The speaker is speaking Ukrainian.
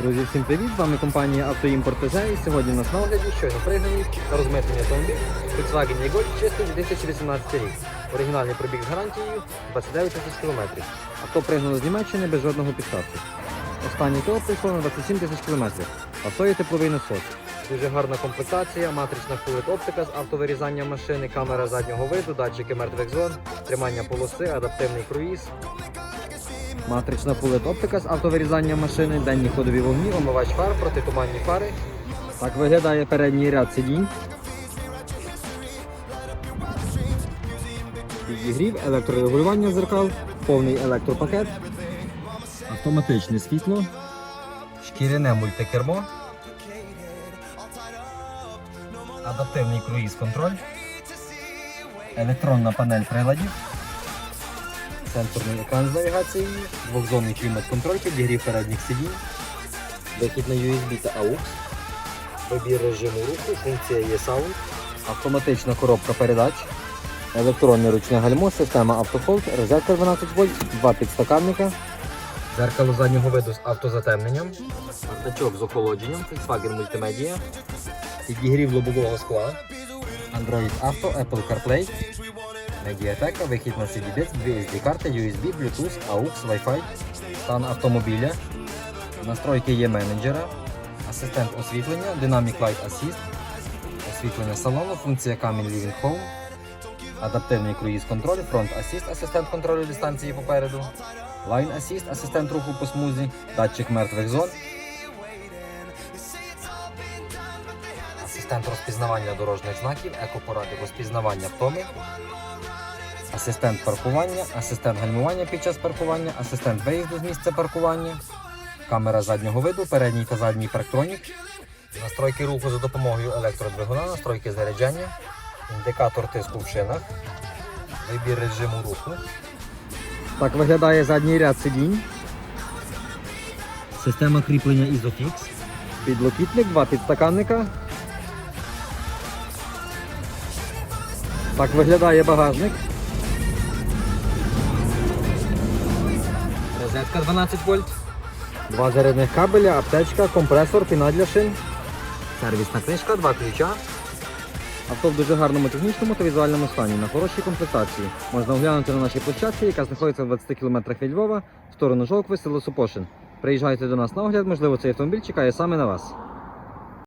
Друзі, всім привіт! З вами компанія Автоімпорт ТЗ і сьогодні у нас на огляді щойно пригнаний та розмитнений автомобіль Volkswagen E-Golf чистий 2018 рік. Оригінальний пробіг з гарантією 29 тисяч кілометрів. Авто пригнано з Німеччини без жодного підсадку. Останній ТО прийшло на 27 тисяч кілометрів. Авто є тепловий насос. Дуже гарна комплектація, матрична флуїд оптика з автовирізанням машини, камера заднього виду, датчики мертвих зон, тримання полоси, адаптивний круїз, Матрична фулет оптика з автовирізанням машини, денні ходові вогні, омивач фар, протитуманні фари. Так виглядає передній ряд сидінь. Підігрів, електрорегулювання зеркал, повний електропакет, автоматичне світло, шкіряне мультикермо, адаптивний круїз-контроль, електронна панель приладів сенсорний екран з навігацією, двохзонний клімат-контроль, підігрів передніх сидінь, вихід на USB та AUX, вибір режиму руху, функція є Sound, автоматична коробка передач, електронне ручне гальмо, система автохолд, розетка 12 вольт, два підстаканника, дзеркало заднього виду з автозатемненням, бардачок з охолодженням, Volkswagen Multimedia, підігрів лобового скла, Android Auto, Apple CarPlay, Медіатека, вихід на CD-диск, дві SD-карти, USB, Bluetooth, AUX, Wi-Fi, стан автомобіля, настройки є менеджера, асистент освітлення, Dynamic Light Assist, освітлення салону, функція Camin Living Home, адаптивний круїз-контроль, фронт Assist, асистент контролю дистанції попереду, Line Assist, асистент руху по смузі, датчик мертвих зон, асистент розпізнавання дорожніх знаків, екопоради розпізнавання втоми, асистент паркування, асистент гальмування під час паркування, асистент виїзду з місця паркування, камера заднього виду, передній та задній парктронік, настройки руху за допомогою електродвигуна, настройки заряджання, індикатор тиску в шинах, вибір режиму руху. Так виглядає задній ряд сидінь. Система кріплення Isofix. Підлокітник, два підстаканника. Так виглядає багажник. Розетка 12 вольт. Два зарядних кабеля, аптечка, компресор, піна для шин. Сервісна книжка, два ключа. Авто в дуже гарному технічному та візуальному стані, на хорошій комплектації. Можна оглянути на нашій площадці, яка знаходиться в 20 км від Львова, в сторону Жовкви, село Супошин. Приїжджайте до нас на огляд, можливо, цей автомобіль чекає саме на вас.